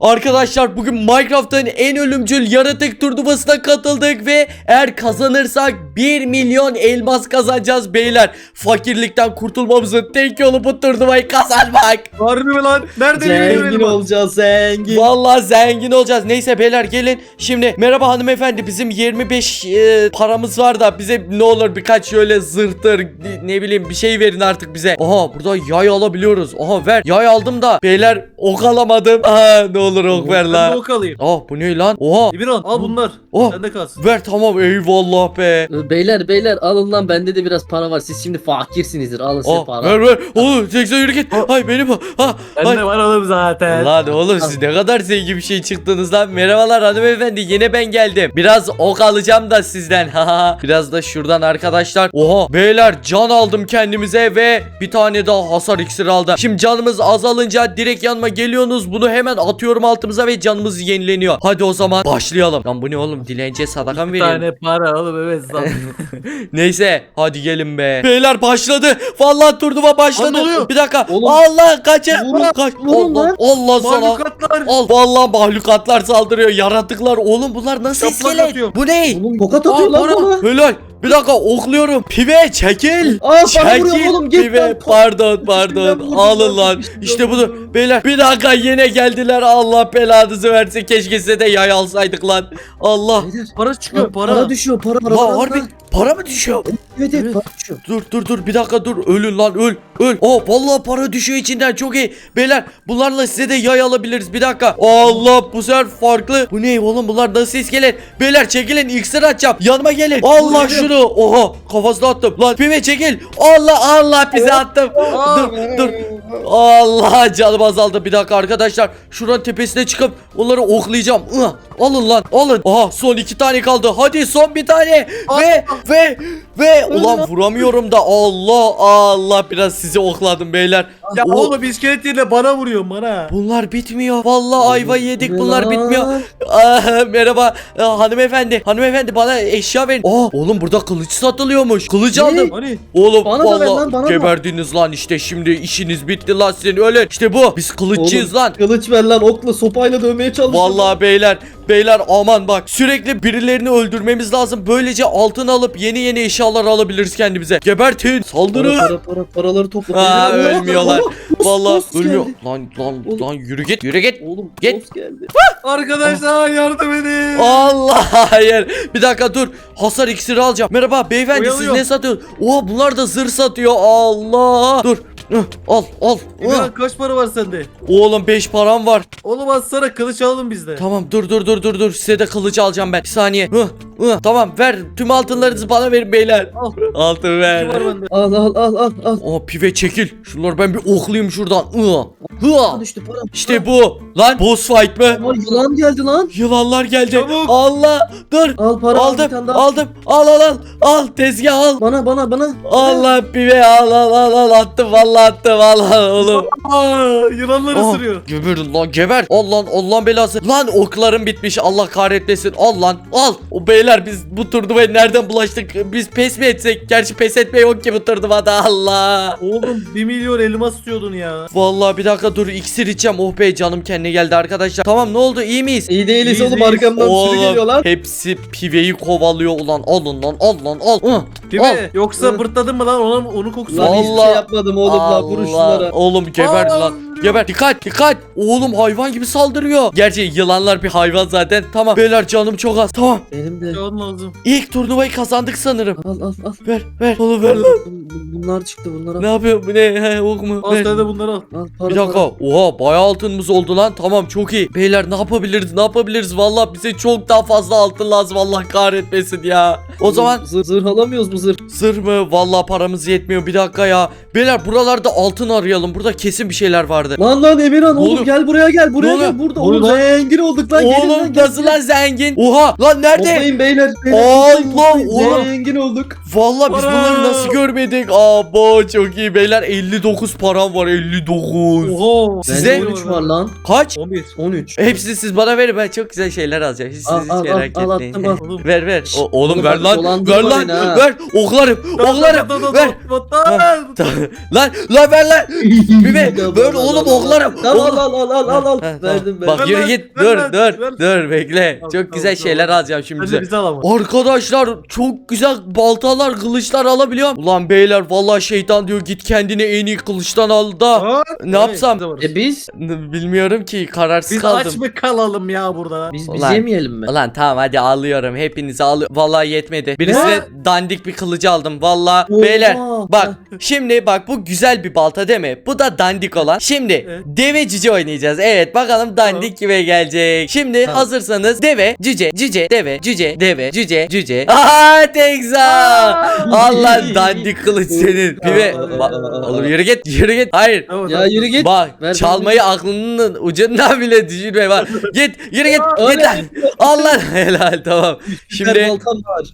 Arkadaşlar bugün Minecraft'ın en ölümcül yaratık turnuvasına katıldık ve eğer kazanırsak 1 milyon elmas kazanacağız beyler. Fakirlikten kurtulmamızın tek yolu bu turnuvayı kazanmak. Harbi mi lan? Nerede Zengin olacağız zengin. Vallahi zengin olacağız. Neyse beyler gelin. Şimdi merhaba hanımefendi bizim 25 e, paramız var da bize ne olur birkaç şöyle zırhtır ne bileyim bir şey verin artık bize. Aha burada yay alabiliyoruz. Aha ver. Yay aldım da beyler ok alamadım. Aa ne olur ok ver Ben de la. ok alayım. Ah bu ne lan? Oha. İbiran al bunlar. Oh. Sende kalsın. Ver tamam eyvallah be. Ee, Beyler beyler alın lan bende de biraz para var. Siz şimdi fakirsinizdir. Alın size Ah para. ver ver. Oğlum 80 yürü git. Hay benim bu. Ha. Hay. Bende var oğlum zaten. Lan oğlum siz ne kadar zengin bir şey çıktınız lan. Merhabalar hanımefendi yine ben geldim. Biraz ok alacağım da sizden. Biraz da şuradan arkadaşlar. Oha beyler can aldım kendimize ve bir tane daha hasar iksiri aldım. Şimdi canımız azalınca direkt yanıma geliyorsunuz. Bunu hemen atıyorum altımıza ve canımız yenileniyor. Hadi o zaman başlayalım. Lan bu ne oğlum dilenciye sadaka mı Bir veriyorum? tane para oğlum evet. Neyse hadi gelin be. Beyler başladı. Vallahi turnuva başladı. Lan ne oluyor? Bir dakika. Oğlum. Allah kaçın. Vurun, Kaç. vurun Allah, lan. Allah sana. Mahlukatlar. Al vallahi mahlukatlar saldırıyor. Yaratıklar. Oğlum bunlar nasıl Yaprak iskelet? atıyor. Bu ne? Oğlum tokat atıyor Aa, lan bana. Helal. Bir dakika okluyorum. Pive çekil. Aa bana Çekil oğlum git pive. lan. Pardon pardon. vurdum Alın lan, lan. sıkıştım İşte bunu. Beyler bir dakika yine geldiler. Allah belanızı versin. Keşke size de yay alsaydık lan. Allah. Para çıkıyor Para, para. para düşüyor para para. La para, harbi para. mı düşüyor? Evet evet Evet. para düşüyor. Dur dur dur bir dakika dur ölün lan öl öl. Oh vallahi para düşüyor içinden çok iyi. Beyler bunlarla size de yay alabiliriz bir dakika. Allah bu sefer farklı. Bu ne oğlum bunlar nasıl iskelet? Beyler çekilin iksir atacağım. Yanıma gelin. Allah şunu. Oha kafasına attım. Lan pive çekil. Allah Allah bize attım. Dur dur. Allah canım azaldı bir dakika arkadaşlar. Şuranın tepesine çıkıp onları oklayacağım. Alın lan alın. Aha son iki tane kaldı. Hadi son bir tane. Ve ve ve ulan vuramıyorum da Allah Allah biraz sizi okladım beyler. Ya O- oğlum iskelet yerine bana vuruyor bana. Bunlar bitmiyor. Vallahi ayva yedik. Bunlar bitmiyor. Aa, merhaba Aa, hanımefendi. Hanımefendi bana eşya verin. Aa, oğlum burada kılıç satılıyormuş. Kılıç Ne? aldım. Hani? Oğlum Bana da ver vallahi lan, bana da. geberdiniz lan işte şimdi işiniz bitti lan sizin ölün. İşte bu. Biz kılıççıyız Oğlum, lan. Kılıç ver lan okla sopayla dövmeye çalışıyor. Vallahi beyler beyler aman bak sürekli birilerini öldürmemiz lazım. Böylece altın alıp yeni yeni eşyalar alabiliriz kendimize. Gebertin. Saldırın. Para para para paraları topla. Aa, Beyler, ölmüyorlar. Vallahi boss ölmüyor. geldi. Lan lan Oğlum. lan yürü git yürü git. Oğlum Git. boss geldi. Arkadaşlar yardım edin. Allah hayır. Bir dakika dur. Hasar iksiri alacağım. Merhaba beyefendi siz Oyalıyorum. ne satıyorsunuz? Oha bunlar da zırh satıyor. Allah. Dur. Hıh, Al al. Hıh. İbiran kaç para var sende? Oğlum 5 param var. Oğlum atsana kılıç alalım biz de. Tamam dur dur dur dur dur. Size de kılıcı alacağım ben. Bir saniye. Hıh, hıh. Tamam ver. Tüm altınlarınızı bana verin beyler. Al. Altın ver. Kim var bende? Al al al al al. Aa pive çekil. Şunları ben bir oklayayım şuradan. Hıh. Hıh. düştü para. İşte bu. Lan boss fight mı? Ama yılan geldi lan. Yılanlar geldi. Çabuk. Allah. Dur. Al para al bir aldım. tane daha. Aldım. Al al al. Al tezgah al. Bana bana bana. Allah pive al al al al attım vallahi al al oğlum. Aa, yılanlar Aa, ısırıyor. Geberin lan geber. Al lan Allah'ın belası. Lan oklarım bitmiş Allah kahretmesin. Al lan al. O beyler biz bu turnuvaya nereden bulaştık? Biz pes mi etsek? Gerçi pes etme yok ki bu turnuvada Allah. Oğlum 1 milyon elmas istiyordun ya. Vallahi bir dakika dur iksir içeceğim. Oh be canım kendine geldi arkadaşlar. Tamam ne oldu iyi miyiz? İyi değiliz İyiyiz, oğlum iyiyiz. arkamdan sürü geliyor lan. hepsi piveyi kovalıyor ulan. Alın lan al lan al. Hı, Değil al. mi? Yoksa Hı. bırtladın mı lan onun, onun kokusu. Lan hiçbir Allah. şey yapmadım oğlum la vurun şunlara. Oğlum geber lan. Geber. Dikkat dikkat. Oğlum hayvan gibi saldırıyor. Gerçi yılanlar bir hayvan zaten. Tamam. Beyler canım çok az. Tamam. Benim de. Can lazım. İlk turnuvayı kazandık sanırım. Al al al. Ver ver. Oğlum ver lan. Bun- Bunlar çıktı bunlara. Ne yapıyor bu ne? He, ok mu? Al Ver. sen de bunları al. Al para Bir dakika. para. Oha bayağı altınımız oldu lan. Tamam çok iyi. Beyler ne yapabiliriz? Ne yapabiliriz? Vallahi bize çok daha fazla altın lazım. Allah kahretmesin ya. O zaman Zırh, zırh alamıyoruz mu zırh? Zırh mı? Vallahi paramız yetmiyor. Bir dakika ya. Beyler buralarda altın arayalım. Burada kesin bir şeyler vardı. Lan lan Emirhan oğlum oluyor? gel buraya gel buraya gel burada oğlum zengin olduk lan gelin lan Oğlum gel, nasıl lan zengin? Oha lan nerede? Toplayın beyler. beyler Allah, oğlum. Zengin olduk. Vallahi biz bunları nasıl görmedik? Abo çok iyi beyler 59 param var 59. Oho. Size- Bende 13 var lan. Kaç? 11. 13. Hepsini siz bana verin ben çok güzel şeyler alacağım. Hiç Al, siz al, hiç merak al, al, etmeyin. attım, al. Oğlum. ver ver. O, oğlum Oğlum ver lan ver lan ver oklarım oklarım ver lan lan ver lan Bibi böyle oğlum oklarım Oğlum. al al al al al. Ha, Verdim ben. Bak yürü git ver dur dur ver. dur bekle Tamam, çok güzel tamam. şeyler alacağım şimdi bize bizi al. Arkadaşlar çok güzel baltalar kılıçlar alabiliyorum Ulan beyler vallahi şeytan diyor git kendine en iyi kılıçtan al da Ne yapsam? biz. E biz? Bilmiyorum ki kararsız Biz kaldım aç mı kalalım ya burada? Biz biz yemeyelim mi? Ulan tamam hadi alıyorum hepinizi al Vallahi yetmedi Birisine dandik bir kılıcı aldım Vallahi beyler bak şimdi bak bu güzel bir balta değil mi Bu da dandik olan Şimdi Evet. deve cüce oynayacağız Evet bakalım dandik kime gelecek Şimdi Tamam. hazırsanız deve cüce cüce deve cüce deve cüce cüce Aha Tekza Allah dandik kılıç senin. Ba- Oğlum yürü git yürü git Hayır Tamam, Ya tamam. yürü git. Bak Ver çalmayı aklının ucundan bile düşünme bak. Git yürü git git lan. Allah helal tamam. Şimdi Şimdi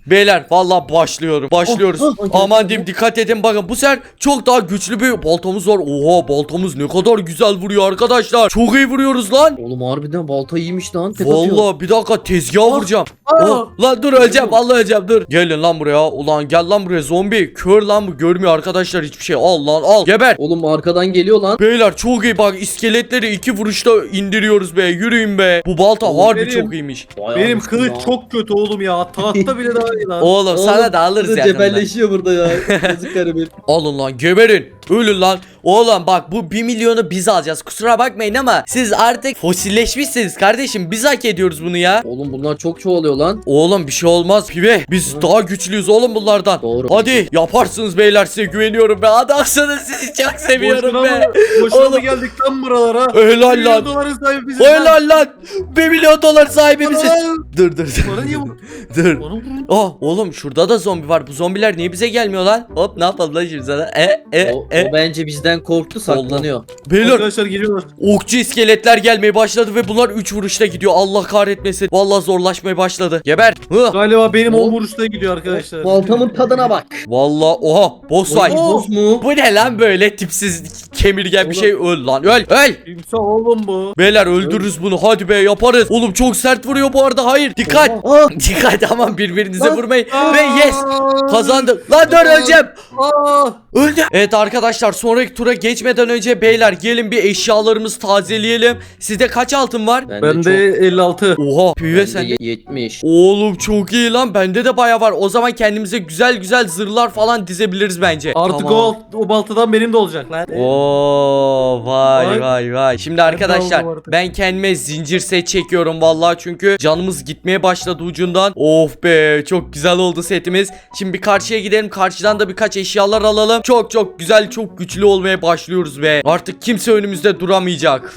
beyler vallahi başlıyorum. Başlıyoruz. Oh, oh, Aman oh. diyeyim dikkat edin bakın bu sefer çok daha güçlü bir baltamız var. Oha baltamız ne kadar güzel vuruyor arkadaşlar. Çok iyi vuruyoruz lan. Oğlum harbiden balta iyiymiş lan. Tek atıyor. Vallahi bir dakika tezgaha vuracağım. Aa. Oh, lan dur öleceğim vallahi öleceğim dur. Gelin lan buraya. Ulan gel lan buraya zombi. Kör lan bu görmüyor arkadaşlar hiçbir şey. Al lan al. Geber. Oğlum arkadan geliyor lan. Beyler çok iyi bak iskeletleri iki vuruşta indiriyoruz be yürüyün be. Bu balta Oğlum harbi benim- çok iyiymiş. Vay Benim anasını kılıç ya. çok kötü oğlum ya. Tahta bile daha iyi lan. Oğlum, Oğlum, sana da alırız yakında. Cebelleşiyor burada ya. Yazık garibim. Alın lan geberin. Ölün lan. Oğlum bak bu 1 milyonu biz alacağız. Kusura bakmayın ama siz artık fosilleşmişsiniz kardeşim. Biz hak ediyoruz bunu ya. Oğlum bunlar çok çoğalıyor lan. Oğlum bir şey olmaz pibe. Biz daha güçlüyüz oğlum bunlardan. Doğru. Hadi yaparsınız beyler size güveniyorum be. Adamsınız sizi çok seviyorum Boşuna be. mı, boşuna mı Oğlum. geldik lan buralara? Helal milyon lan. doların sahibi lan. Helal lan. 1 milyon dolar sahibi biziz. Lan. Dur dur dur. Bana niye bu? dur. Bana vurun. Oh oğlum şurada da zombi var. Bu zombiler niye bize gelmiyor lan? Hop ne yapalım lan şimdi sana? E e O, e. o bence bizden korktu saklanıyor. Beyler Arkadaşlar geliyorlar. okçu iskeletler gelmeye başladı ve bunlar 3 vuruşta gidiyor. Allah kahretmesin. Vallahi zorlaşmaya başladı. Geber. Hı. Galiba benim 10 oldu? vuruşta gidiyor arkadaşlar. Baltamın tadına bak. Vallahi oha boss fight. Oo. boz mu? Bu ne lan böyle tipsiz kemirgen bir şey öl lan öl öl. Kimse oğlum bu. Beyler öldürürüz bunu hadi be yaparız. Oğlum çok sert vuruyor bu arada hayır dikkat. Aa, Dikkat aman birbirinize Lan. vurmayın. Aa. Ve yes kazandık. Lan dur öleceğim. Aa. Öldü. Evet arkadaşlar sonraki tura geçmeden önce beyler gelin bir eşyalarımızı tazeleyelim. Sizde kaç altın var? bende Bende çok- 56. Oha pive bende sen. ye- 70. Oğlum çok iyi lan bende de baya var. O zaman kendimize güzel güzel zırhlar falan dizebiliriz bence. Artık Tamam. o, o baltadan benim de olacak lan. Oo vay Vay. vay vay. Şimdi de arkadaşlar aldım artık. ben kendime zincir set çekiyorum vallahi çünkü canımız gitmeye başladı ucundan. Of be çok güzel oldu setimiz. Şimdi bir karşıya gidelim. Karşıdan da birkaç eşyalar alalım. Çok çok güzel çok güçlü olmaya başlıyoruz be. Artık kimse önümüzde duramayacak.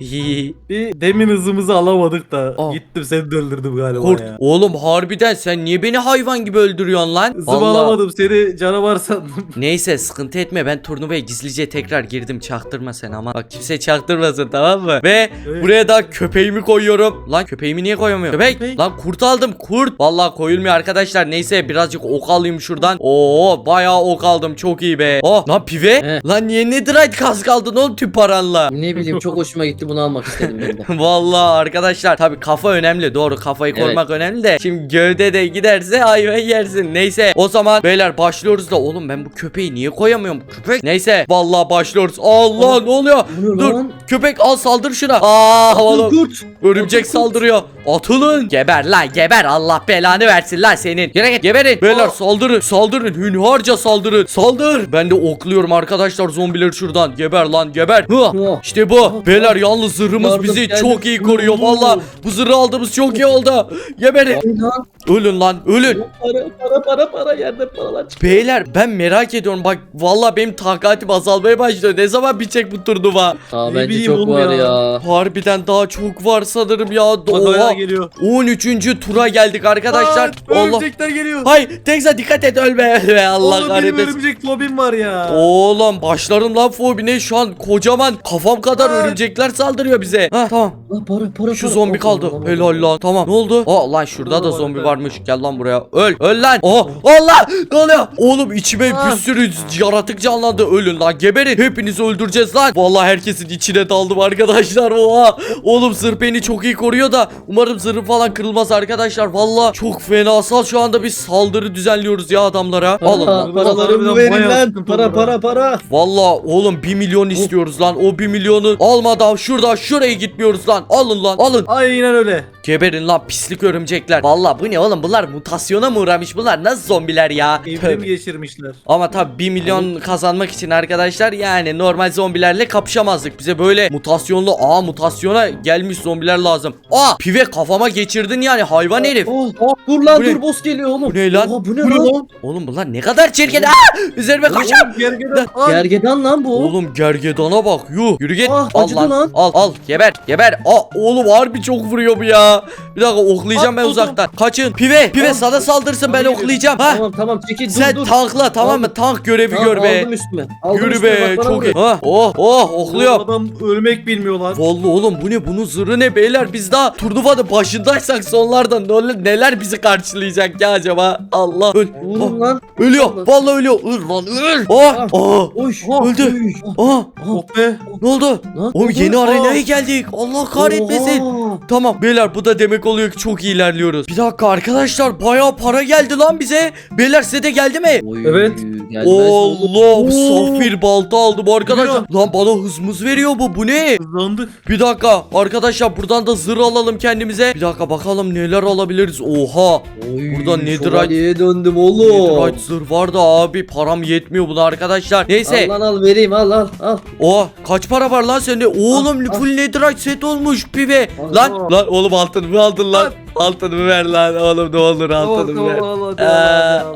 Bir demin hızımızı alamadık da Aa. gittim seni de öldürdüm galiba Kurt ya. oğlum harbiden sen niye beni hayvan gibi öldürüyorsun lan? Hızımı Vallahi. alamadım seni canavar sandım. Neyse sıkıntı etme ben turnuvaya gizlice tekrar girdim çaktırma sen ama bak kimse çaktırmasın tamam mı? Ve Evet. buraya da köpeğimi koyuyorum. Lan köpeğimi niye koyamıyorum? Köpek. Köpek. Lan kurt aldım kurt. Vallahi koyulmuyor arkadaşlar neyse birazcık ok alayım şuradan. Oo bayağı ok aldım çok iyi be. Oh lan pive. He. Lan niye netherite kask aldın oğlum tüp paranla? Ne bileyim çok hoşuma gitti. Bunu almak istedim ben de. Vallahi arkadaşlar tabi kafa önemli. Doğru kafayı Evet. korumak önemli de. Şimdi gövde de giderse ayva yersin. Neyse o zaman beyler başlıyoruz da. Oğlum ben bu köpeği niye koyamıyorum? Köpek? Neyse vallahi başlıyoruz. Allah ne oluyor? dur lan? köpek al saldır şuna. Aa oğlum. Kurt. örümcek saldırıyor. Atılın. Geber lan geber. Allah belanı versin lan senin. Yere git geberin. Beyler saldırın saldırın. Hünharca saldırın saldır ben de okluyorum arkadaşlar zombileri şuradan geber lan geber Hı. İşte bu. Beyler yalnız zırhımız Yardım bizi geldi. çok iyi koruyor. Valla bu zırhı aldığımız çok iyi oldu. Geberin. Ölün lan ölün. Para para para para yerde paralar çıkıyor. Beyler ben merak ediyorum bak valla benim takatim azalmaya başlıyor. Ne zaman bitecek bu turnuva? Aa Ne bence bileyim çok oğlum var ya. ya. Harbiden daha çok var sanırım ya. Bak hala Oha. geliyor. 13. tura geldik arkadaşlar. Aa, Allah. Örümcekler geliyor. Hay Tekza dikkat et ölme ölme Allah Oğlum benim kahretmesin. Örümcek fobim var ya. Oğlum başlarım lan fobine şu an kocaman kafam kadar Ay. örümcekler saldırıyor bize. Ha tamam. Lan para para Şu para. zombi kaldı. Helal lan. Tamam. Ne oldu? Aa lan şurada da zombi var, varmış. Gel lan buraya. Öl. Öl lan. Oha. Allah. Ne oluyor? Oğlum içime Ah. bir sürü yaratık canlandı. Ölün lan. Geberin. Hepinizi öldüreceğiz lan. Vallahi herkesin içine daldım arkadaşlar. Oha. Oğlum zırh beni çok iyi koruyor da umarım zırhım falan kırılmaz arkadaşlar. Vallahi çok fenasal şu anda bir saldırı düzenliyoruz ya adamlara. Alın lan. Harbiden verin bayağı lan. sıkıntı Para oldu para para. Vallahi oğlum 1 milyon istiyoruz lan. O 1 milyonu almadan şurada şuraya gitmiyoruz lan. Alın lan. Alın. Aynen öyle. Geberin lan pislik örümcekler. Vallahi bu ne oğlum bunlar mutasyona mı uğramış bunlar nasıl zombiler ya? Evrim Tövbe. geçirmişler. Ama tabi 1 milyon kazanmak için arkadaşlar yani normal zombilerle kapışamazdık. Bize böyle mutasyonlu aa mutasyona gelmiş zombiler lazım. Aa pive kafama geçirdin yani hayvan herif. Oh, oh, dur lan Bu ne? dur boss geliyor oğlum. Bu ne lan? Oha, bu ne lan? lan? Oğlum bunlar ne kadar çirkin. Aa üzerime kaçın. Oğlum, gergedan. Ay. Gergedan lan bu. Oğlum gergedana bak yuh yürü git Ah, al acıdı lan. lan. al al geber geber Aa, oğlum harbi çok vuruyor bu ya bir dakika oklayacağım ben uzaktan kaçın pive pive sana saldırsın ben oklayacağım ha Tamam tamam çekil dur sen dur. tankla tamam mı tank görevi Tamam, gör be Aldım üstüme. Aldım yürü üstüme, be bak bana çok iyi vuruyor. ha oh oh Bu okluyor Adam ölmek bilmiyor lan. Vallahi oğlum bu ne bunun zırhı ne beyler biz daha turnuvanın başındaysak sonlardan neler, neler bizi karşılayacak ya acaba Allah öl Vurun lan. ölüyor vallahi ölüyor öl lan öl oh Ah. oh Oş. öldü. Oy. oh Oh be. ne oldu Lan, Oğlum yeni arenaya geldik. Allah kahretmesin. Oha. Tamam beyler bu da demek oluyor ki çok iyi ilerliyoruz. Bir dakika arkadaşlar bayağı para geldi lan bize. Beyler size de geldi mi? Oy, Evet. gelmez mi oğlum? Allah Oo. safir balta aldım arkadaşlar. Lan bana hızımız veriyor bu bu ne? Hızlandık. Bir dakika arkadaşlar buradan da zırh alalım kendimize. Bir dakika bakalım neler alabiliriz. Oha. Oy, Burada netherite- şövalyeye döndüm oğlum. Netherite zırh var da abi param yetmiyor buna arkadaşlar. Neyse. Al lan al vereyim al al al. Oha kaç para var lan sende? Oğlum al. full netherite set olmuş pive. Al. Lan Al. lan oğlum altınımı aldın lan. Altınımı ver lan oğlum ne olur altınımı ver. Ee,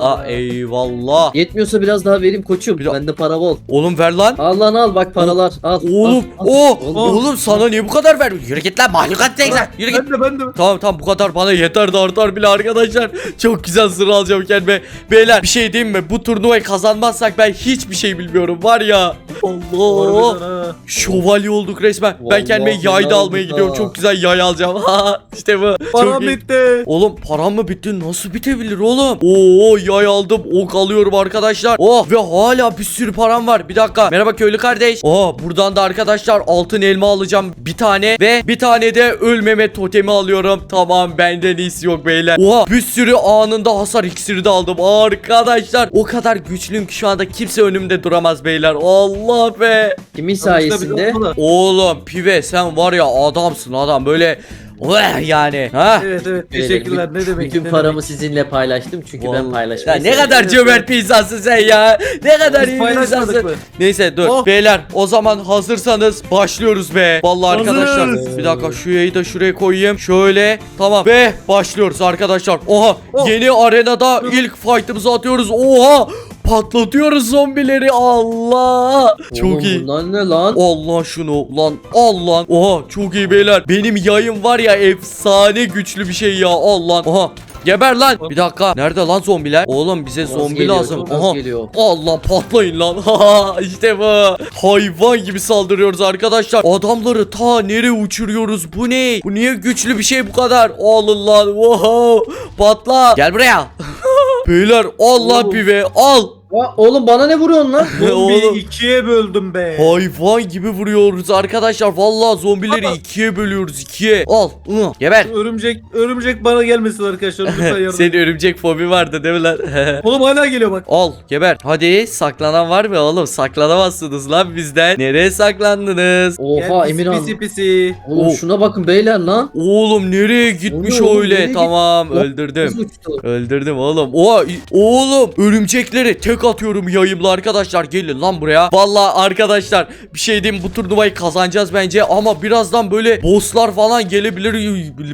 aa, eyvallah. Yetmiyorsa biraz daha vereyim koçum. Bir de- Bende para bol. Oğlum ver lan. Al lan al bak paralar. Al. Oğlum o Oğlum. sana niye bu kadar ver? Yürü git lan mahlukat tekrar. Yürü git. Ben de ben de. Tamam tamam bu kadar bana yeter de artar bile arkadaşlar. Çok güzel sıra alacağım kendime. Beyler bir şey diyeyim mi? Bu turnuvayı kazanmazsak ben hiçbir şey bilmiyorum var ya. Allah. Harbiden ha. Şövalye olduk resmen. ben Vallahi kendime yay da helal almaya olsun gidiyorum. ha. Çok güzel yay alacağım. işte bu. Çok. Bitti. Oğlum param mı bitti? Nasıl bitebilir oğlum? Oo yay aldım. Ok alıyorum arkadaşlar. Oh ve hala bir sürü param var. Bir dakika. Merhaba köylü kardeş. Oh buradan da arkadaşlar altın elma alacağım. Bir tane ve bir tane de ölmeme totemi alıyorum. Tamam benden iyisi yok beyler. Oha bir sürü anında hasar iksiri de aldım. Arkadaşlar o kadar güçlüyüm ki şu anda kimse önümde duramaz beyler. Allah be. Kimin sayesinde? Oğlum pive sen var ya adamsın adam böyle. Vah yani. Ha? Evet evet teşekkürler ne demek. Bütün ne paramı sizinle paylaştım çünkü Vallahi. ben Ya paylaşmayı ne kadar cömert bir insansın sen ya. Ne kadar Biz iyi bir paylaşmadık insansın. mı? Neyse dur. Oh. Beyler o zaman hazırsanız başlıyoruz be. Vallahi Hazırız. arkadaşlar bir dakika şu yayı da şuraya koyayım. Şöyle tamam ve başlıyoruz arkadaşlar. Oha Oh. yeni arenada ilk fight'ımızı atıyoruz. Oha patlatıyoruz zombileri. Allah. Çok Oğlum iyi. Bunlar ne lan? Allah şunu lan Allah! Oha çok iyi beyler. Benim yayım var ya efsane güçlü bir şey ya Allah! Oha geber lan! Bir dakika nerede lan zombiler? Oğlum bize zombi geliyor, lazım. geliyor. Allah patlayın lan! İşte bu. Hayvan gibi saldırıyoruz arkadaşlar. Adamları ta nereye uçuruyoruz? Bu ne? Bu niye güçlü bir şey bu kadar? Alın lan Wow. Patla! Gel buraya Beyler Allah Oğlum. pive al Aa, oğlum bana ne vuruyorsun lan? Zombiyi Oğlum. ikiye böldüm be. Hayvan gibi vuruyoruz arkadaşlar. Vallahi zombileri ikiye bölüyoruz ikiye. Al. ı, Geber. Örümcek örümcek bana gelmesin arkadaşlar. Lütfen yardım. Senin örümcek fobi vardı değil mi lan? Oğlum hala geliyor bak. Al geber. Hadi saklanan var mı oğlum? Saklanamazsınız lan bizden. Nereye saklandınız? Oha Gel pisi Emirhan. Pisi pisi. Oğlum Oh. şuna bakın beyler lan. Oğlum nereye gitmiş oğlum, öyle? nereye Tamam git- öldürdüm. Nasıl uçtu? Öldürdüm oğlum. Oha i- oğlum örümcekleri tek atıyorum yayımla arkadaşlar. Gelin lan buraya. Vallahi arkadaşlar bir şey diyeyim bu turnuvayı kazanacağız bence ama birazdan böyle bosslar falan gelebilir.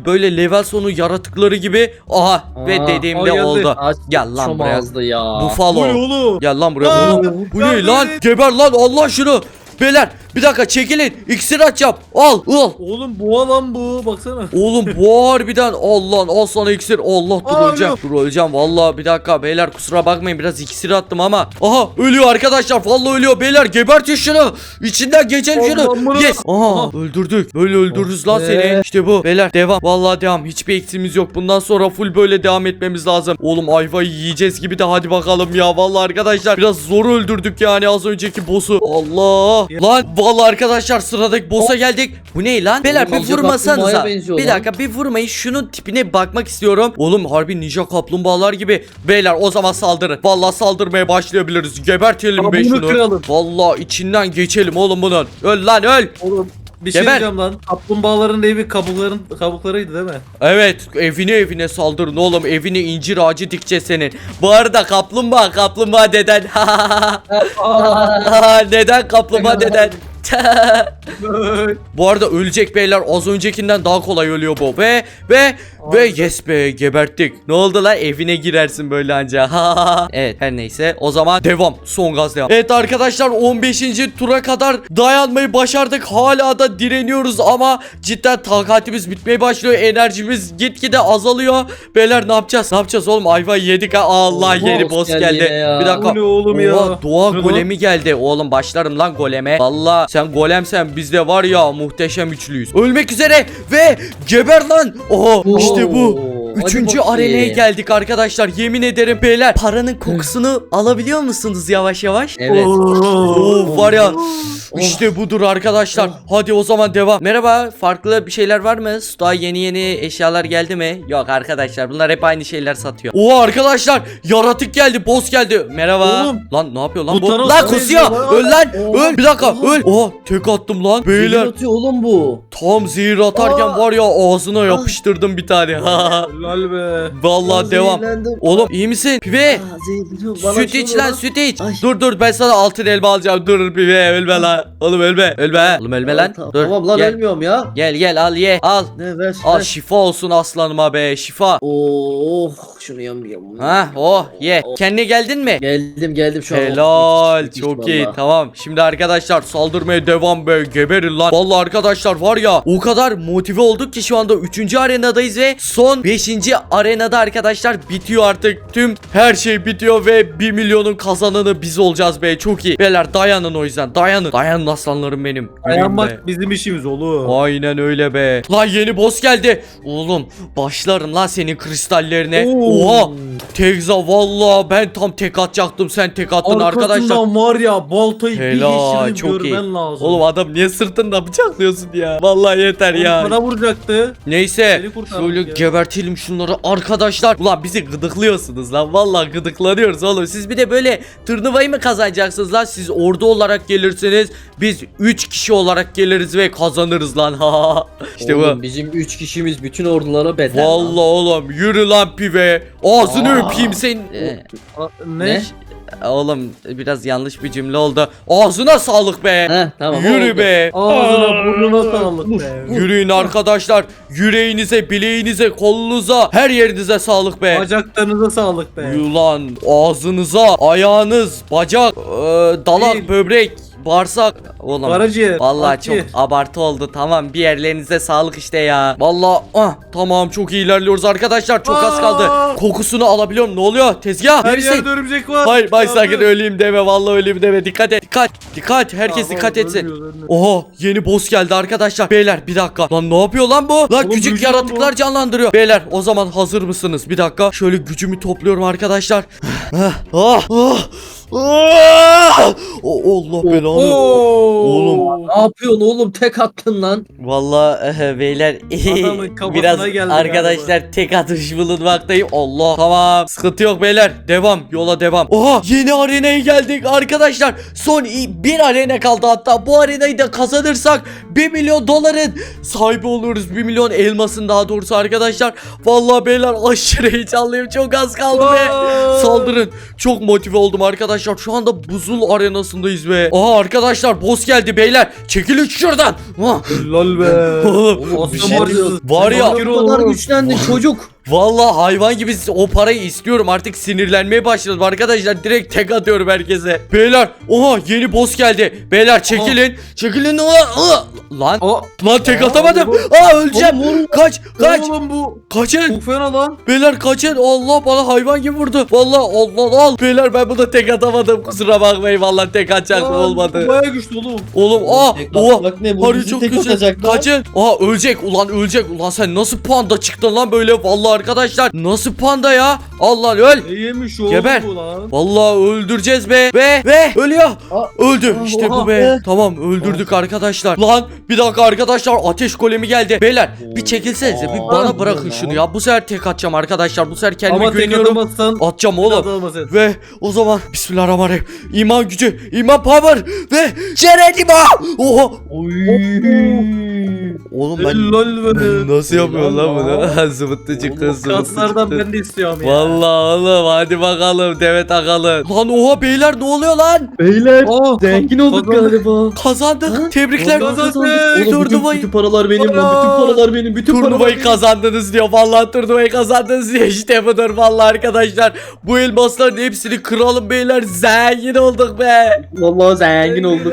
Böyle level sonu yaratıkları gibi. Aha ve dediğimde oldu. Aç, Gel lan buraya. azdı ya. Bu ne oğlum? Gel lan buraya Aa. Bu ne lan? Geber lan Allah şunu. Beyler Bir dakika çekilin. İksir açacağım. Al al. Oğlum boğa lan bu baksana. Oğlum bu harbiden Allah al sana iksir. Allah dur Aa, öleceğim. Dur öleceğim. Vallahi bir dakika beyler kusura bakmayın biraz iksir attım ama. Aha ölüyor arkadaşlar. Vallahi ölüyor beyler. Gebertin şunu. İçinden geçelim şunu. Yes. Aha öldürdük. Böyle öldürürüz lan seni. İşte bu. Beyler devam. Vallahi devam. Hiçbir eksiğimiz yok. Bundan sonra full böyle devam etmemiz lazım. Oğlum ayvayı yiyeceğiz gibi de hadi bakalım ya. Vallahi arkadaşlar biraz zor öldürdük yani az önceki boss'u. Allah. Lan vallahi arkadaşlar sıradaki boss'a geldik. Bu ne lan? Beyler bir vurmasanıza. Bir dakika bir vurmayın. Şunun tipine bakmak istiyorum. Oğlum harbi ninja kaplumbağalar gibi. Beyler o zaman saldırın. Vallahi saldırmaya başlayabiliriz. Gebertelim be şunu. kıralım. Vallahi içinden geçelim oğlum bunun. Öl lan öl. Oğlum bir şey Geber. diyeceğim lan. Kaplumbağaların evi kabukların kabuklarıydı değil mi? Evet evine evine saldırın oğlum evine incir ağacı dikeceğiz senin. Bu arada kaplumbağa kaplumbağa deden. neden kaplumbağa deden? Bu arada ölecek beyler az öncekinden daha kolay ölüyor bu ve ve ve yes be geberttik. Ne oldu lan evine girersin böyle anca. evet her neyse o zaman devam son gaz devam. Evet arkadaşlar 15. tura kadar dayanmayı başardık. Hala da direniyoruz ama cidden takatimiz bitmeye başlıyor. Enerjimiz gitgide azalıyor. Beyler ne yapacağız? Ne yapacağız oğlum? Ayva yedik ha. Allah Boss yeni boss geldi geldi. Bir dakika. Ne oğlum ya? Oha, doğa lan? golemi geldi. Oğlum başlarım lan goleme. Valla sen golemsen bizde var ya muhteşem üçlüyüz. Ölmek üzere ve geber lan. Oha işte bu. Oo, Üçüncü arenaya geldik arkadaşlar. Yemin ederim beyler paranın kokusunu alabiliyor musunuz yavaş yavaş? Evet. Oo var ya işte budur arkadaşlar. Hadi o zaman devam. Merhaba farklı bir şeyler var mı? Daha yeni yeni eşyalar geldi mi? Yok arkadaşlar bunlar hep aynı şeyler satıyor. Oo arkadaşlar yaratık geldi boss geldi. Merhaba. Oğlum, lan ne yapıyor lan bu? Thanos'a Lan kusuyor. benziyor lan. Öl lan. Oha. Öl bir dakika Oha. öl. Oha tek attım lan. Zehir Beyler atıyor oğlum bu. tam zehir atarken Aa. var ya ağzına yapıştırdım bir tane. Lal be. Vallahi Ya devam. zehirlendim. Oğlum iyi misin? Aa. Bana Süt şey iç oluyor lan süt iç. Ay. Dur dur ben sana altın elma alacağım. Dur bir be ölme lan. Oğlum ölme. Ölme. Oğlum ölme lan. Tamam, Dur. Tamam lan gel. ölmüyorum ya. Gel gel al ye. Al. Ne ver. Al ver. şifa olsun aslanıma be şifa. Oh şunu yamıyorum. Ha oh ye. Kendine geldin mi? Geldim geldim şu an. Helal Müthiş, çok müthiş iyi vallahi. tamam şimdi arkadaşlar saldırmaya devam be geberin lan Vallahi arkadaşlar var ya o kadar motive olduk ki şu anda 3. arenadayız ve son 5. arenada arkadaşlar bitiyor artık tüm her şey bitiyor ve 1 milyonun kazananı biz olacağız be çok iyi Beyler dayanın o yüzden dayanın dayanın aslanlarım benim Yürüyün be. Dayanmak bizim işimiz oğlum. Aynen öyle be. Lan yeni boss geldi. Oğlum başlarım lan senin kristallerine. Oo. Oha. Tekza valla ben tam tek atacaktım sen tek attın arkadaşlar. Arkasından var ya baltayı bir Helal geçirdim çok iyi. görmen lazım. Oğlum adam niye sırtında bıçaklıyorsun ya? Vallahi yeter Oğlum ya. Bana vuracaktı. Neyse şöyle ya. gebertelim şunları arkadaşlar. Ulan bizi gıdıklıyorsunuz lan. Vallahi gıdıklanıyoruz oğlum. Siz bir de böyle turnuvayı mı kazanacaksınız lan? Siz ordu olarak gelirsiniz. Biz 3 kişi olarak geliriz ve kazanırız lan. işte bu. Oğlum, bizim 3 kişimiz bütün ordulara bedel. lan. Vallahi oğlum yürü lan pive. Ağzını Aa. öpeyim sen. Ee, Ne? Ne? oğlum biraz yanlış bir cümle oldu. Ağzına sağlık be. Heh tamam. yürü oldu. be. Ağzına burnuna sağlık be. Yürüyün arkadaşlar. Yüreğinize, bileğinize, kolunuza, her yerinize sağlık be. Bacaklarınıza sağlık be. Yulan, ağzınıza, ayağınız, bacak, e, dalak, Değil. böbrek, bağırsak. Oğlum. Karaciğer. Vallahi çok akciğer. abartı oldu. Tamam bir yerlerinize sağlık işte ya. Vallahi ah tamam çok iyi ilerliyoruz arkadaşlar. Çok az kaldı. Aa! Kokusunu alabiliyorum. Ne oluyor? Tezgah. Her Birisi- yerde örümcek var. Hayır bay sakın öleyim deme. Vallahi öleyim deme. Dikkat et. Dikkat. Dikkat. Herkes Tamam, dikkat etsin. ölmüyoruz. Oha yeni boss geldi arkadaşlar. Beyler bir dakika. Lan ne yapıyor lan bu? Lan Oğlum, küçük yaratıklar canlandırıyor. Beyler o zaman hazır mısınız? Bir dakika. Şöyle gücümü topluyorum arkadaşlar. ah, ah, ah, ah. O- Allah belanı. Oğlum. Ne yapıyorsun oğlum tek attın lan. Vallahi beyler Adamın kafasına biraz geldi arkadaşlar tek atış bulunmaktayım. Allah tamam sıkıntı yok beyler devam yola devam. Oha yeni arenaya geldik arkadaşlar. Son i- bir arena kaldı hatta bu arenayı da kazanırsak 1 milyon doların sahibi oluruz. 1 milyon elmasın daha doğrusu arkadaşlar. Vallahi beyler aşırı heyecanlıyım çok az kaldı be. Saldırın. Çok motive oldum arkadaşlar. Şu anda buzul arenasındayız be. Aha arkadaşlar boss geldi beyler. Çekilin şuradan. Ah. Lol be. Oğlum, Oğlum bir şey var ya. var ya Bu kadar güçlendin çocuk. Vallahi hayvan gibi o parayı istiyorum. Artık sinirlenmeye başladım arkadaşlar. Direkt tek atıyorum herkese. Beyler oha yeni boss geldi. Beyler çekilin. Çekilin. Aa, aa. Lan Aa, lan tek Aa, atamadım. oğlum. Aa öleceğim. Oğlum. Kaç kaç. Oğlum bu Kaçın. çok fena lan. Beyler kaçın. Allah bana hayvan gibi vurdu. Vallahi Allah al. Beyler ben buna tek atamadım. Kusura bakmayın. Vallahi tek atacaktım Lan, olmadı. bu Baya güçlü oğlum. Oğlum aa Tek oha. atmak ne bu? Harbi Bizi çok atacaklar. Kaçın. Aa ölecek ulan ölecek. Ulan sen nasıl panda çıktın lan böyle? Vallahi arkadaşlar nasıl panda ya? Allah öl. Ne yemiş oğlum Geber. bu lan? Vallahi öldüreceğiz be. Ve ve ölüyor. Aa, Öldü. aa, İşte bu be. be. Tamam öldürdük arkadaşlar. Lan bir dakika arkadaşlar ateş golemi geldi. Beyler bir çekilsenize bir bana bırakın şunu ya. Bu sefer tek atacağım arkadaşlar. Bu sefer kendime Ama güveniyorum. Atacağım oğlum. Ve o zaman Bismillahirrahmanirrahim. İman gücü, iman power ve Cerenima. Oha. Oğlum ben be. nasıl yapıyorum lan bunu? Zıvıttıcı kız Kaslardan ben de istiyorum ya. Vallahi oğlum hadi bakalım Demet takalım. Lan oha beyler ne oluyor lan? Beyler Aa, zengin olduk kazandık. galiba. Kazandık. Ha? Tebrikler. Vallahi Kazandık. Oğlum bütün, Turnuvayı- bütün paralar benim lan. Bütün paralar benim. Bütün paralar Turnuvayı benim. kazandınız diyor. Vallahi turnuvayı kazandınız diyor. İşte budur vallahi arkadaşlar. Bu elmasların hepsini kıralım beyler. Zengin olduk be. Vallahi zengin olduk.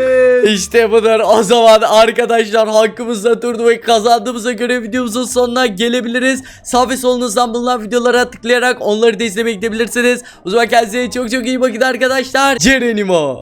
İşte budur. O zaman arkadaşlar hakkımızda turnuvayı kazandığımıza göre videomuzun sonuna gelebiliriz. Sağ ve solunuzdan bulunan videolara tıklayarak onları da izlemeye gidebilirsiniz. O zaman kendinize çok çok iyi bakın arkadaşlar. Cerenimo.